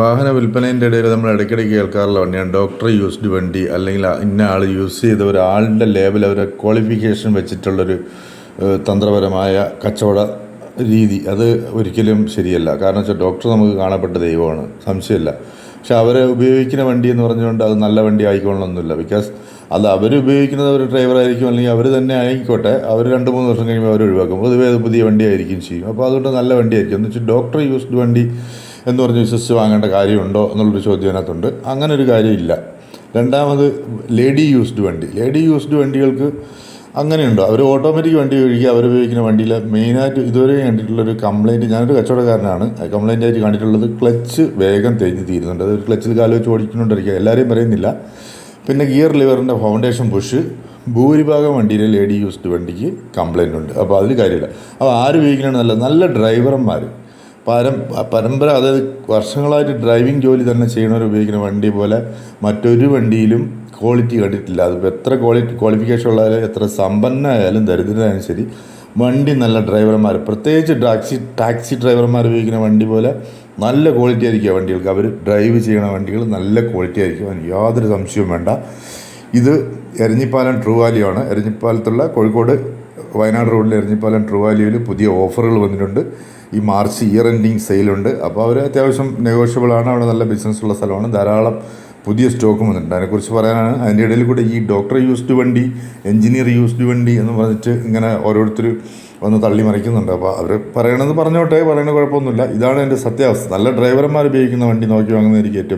വാഹന വിൽപ്പനേന്റെ ഇടയിൽ നമ്മൾ ഇടയ്ക്കിടയ്ക്ക് കേൾക്കാറുള്ള വണ്ടിയാണ്. ഡോക്ടർ യൂസ്ഡ് വണ്ടി അല്ലെങ്കിൽ ഇന്ന ആൾ യൂസ് ചെയ്ത ഒരാളുടെ ലേബൽ അവരുടെ ക്വാളിഫിക്കേഷൻ വെച്ചിട്ടുള്ളൊരു തന്ത്രപരമായ കച്ചവട രീതി. അത് ഒരിക്കലും ശരിയല്ല. കാരണം വെച്ചാൽ ഡോക്ടർ നമുക്ക് കാണപ്പെട്ട ദൈവമാണ്. സംശയമില്ല. പക്ഷെ അവരെ ഉപയോഗിക്കുന്ന വണ്ടി എന്ന് പറഞ്ഞുകൊണ്ട് അത് നല്ല വണ്ടി ആയിക്കൊള്ളണമെന്നില്ല. ബിക്കോസ് അത് അവർ ഉപയോഗിക്കുന്നത് ഒരു ഡ്രൈവറായിരിക്കും അല്ലെങ്കിൽ അവർ തന്നെ ആയിക്കോട്ടെ അവർ രണ്ട് മൂന്ന് വർഷം കഴിയുമ്പോൾ അവർ ഒഴിവാക്കും. പൊതുവേ അത് പുതിയ വണ്ടിയായിരിക്കും ചെയ്യും. അപ്പോൾ അതുകൊണ്ട് നല്ല വണ്ടിയായിരിക്കും എന്ന് വെച്ചാൽ ഡോക്ടർ യൂസ്ഡ് വണ്ടി എന്ന് പറഞ്ഞ് വിശ്വസിച്ച് വാങ്ങേണ്ട കാര്യമുണ്ടോ എന്നുള്ളൊരു ചോദ്യം അതിനകത്തുണ്ട്. അങ്ങനെ ഒരു കാര്യമില്ല. രണ്ടാമത് ലേഡി യൂസ്ഡ് വണ്ടി. ലേഡി യൂസ്ഡ് വണ്ടികൾക്ക് അങ്ങനെയുണ്ടോ? അവർ ഓട്ടോമാറ്റിക് വണ്ടി ഒഴികെ അവർ ഉപയോഗിക്കുന്ന വണ്ടിയിൽ മെയിനായിട്ട് ഇതുവരെ കണ്ടിട്ടുള്ളൊരു കംപ്ലയിന്റ് ഞാനൊരു കച്ചവടക്കാരനാണ്. കംപ്ലയിന്റ് ആയിട്ട് കണ്ടിട്ടുള്ളത് ക്ലച്ച് വേഗം തേഞ്ഞ് തീരുന്നുണ്ട്. അത് ക്ലച്ചിൽ കാൽ വെച്ച് ഓടിക്കുന്നുണ്ടിരിക്കുക എല്ലാവരെയും പറയുന്നില്ല. പിന്നെ ഗിയർ ലിവറിന്റെ ഫൗണ്ടേഷൻ പുഷ് ഭൂരിഭാഗം വണ്ടിയിലെ ലേഡി യൂസ്ഡ് വണ്ടിക്ക് കംപ്ലയിന്റ് ഉണ്ട് അപ്പോൾ അതിൽ കാര്യമില്ല. അപ്പോൾ ആര് ഉപയോഗിക്കണമെന്നല്ല നല്ല ഡ്രൈവർമാർ പരം പരമ്പര അതായത് വർഷങ്ങളായിട്ട് ഡ്രൈവിംഗ് ജോലി തന്നെ ചെയ്യണവർ ഉപയോഗിക്കുന്ന വണ്ടി പോലെ മറ്റൊരു വണ്ടിയിലും ക്വാളിറ്റി കണ്ടിട്ടില്ല. അതിപ്പോൾ എത്ര ക്വാളിറ്റി ക്വാളിഫിക്കേഷൻ ഉള്ളതായാലും എത്ര സമ്പന്നമായാലും ദരിദ്രനായാലും ശരി വണ്ടി നല്ല ഡ്രൈവർമാർ പ്രത്യേകിച്ച് ടാക്സി ടാക്സി ഡ്രൈവർമാർ ഉപയോഗിക്കുന്ന വണ്ടി പോലെ നല്ല ക്വാളിറ്റി ആയിരിക്കും വണ്ടികൾക്ക്. അവർ ഡ്രൈവ് ചെയ്യണ വണ്ടികൾ നല്ല ക്വാളിറ്റി ആയിരിക്കും. യാതൊരു സംശയവും വേണ്ട. ഇത് എരഞ്ഞിപ്പാലം ട്രൂ വാലിയാണ് എരഞ്ഞിപ്പാലത്തുള്ള കോഴിക്കോട് വയനാട് റോഡിൽ എറിഞ്ഞിപ്പാലം ട്രൂ വാല്യൂവിൽ പുതിയ ഓഫറുകൾ വന്നിട്ടുണ്ട്. ഈ മാർച്ച് ഇയർ എൻഡിങ് സെയിലുണ്ട് അപ്പോൾ അവർ അത്യാവശ്യം നെഗോഷ്യബിൾ ആണ്. അവിടെ നല്ല ബിസിനസ് ഉള്ള സ്ഥലമാണ്. ധാരാളം പുതിയ സ്റ്റോക്കും വന്നിട്ടുണ്ട്. അതിനെക്കുറിച്ച് പറയാനാണ്. അതിന്റെ ഇടയിൽ കൂടെ ഈ ഡോക്ടർ യൂസ്ഡ് വണ്ടി എഞ്ചിനീയർ യൂസ്ഡ് വണ്ടി എന്ന് പറഞ്ഞിട്ട് ഇങ്ങനെ ഓരോരുത്തർ വന്ന് തള്ളി മറിക്കുന്നുണ്ട്. അപ്പോൾ അവർ പറയണത് പറഞ്ഞോട്ടെ പറയണ കുഴപ്പമൊന്നുമില്ല. ഇതാണ് എന്റെ സത്യാവസ്ഥ. നല്ല ഡ്രൈവർമാർ ഉപയോഗിക്കുന്ന വണ്ടി നോക്കി വാങ്ങുന്നതായിരിക്കും ഏറ്റവും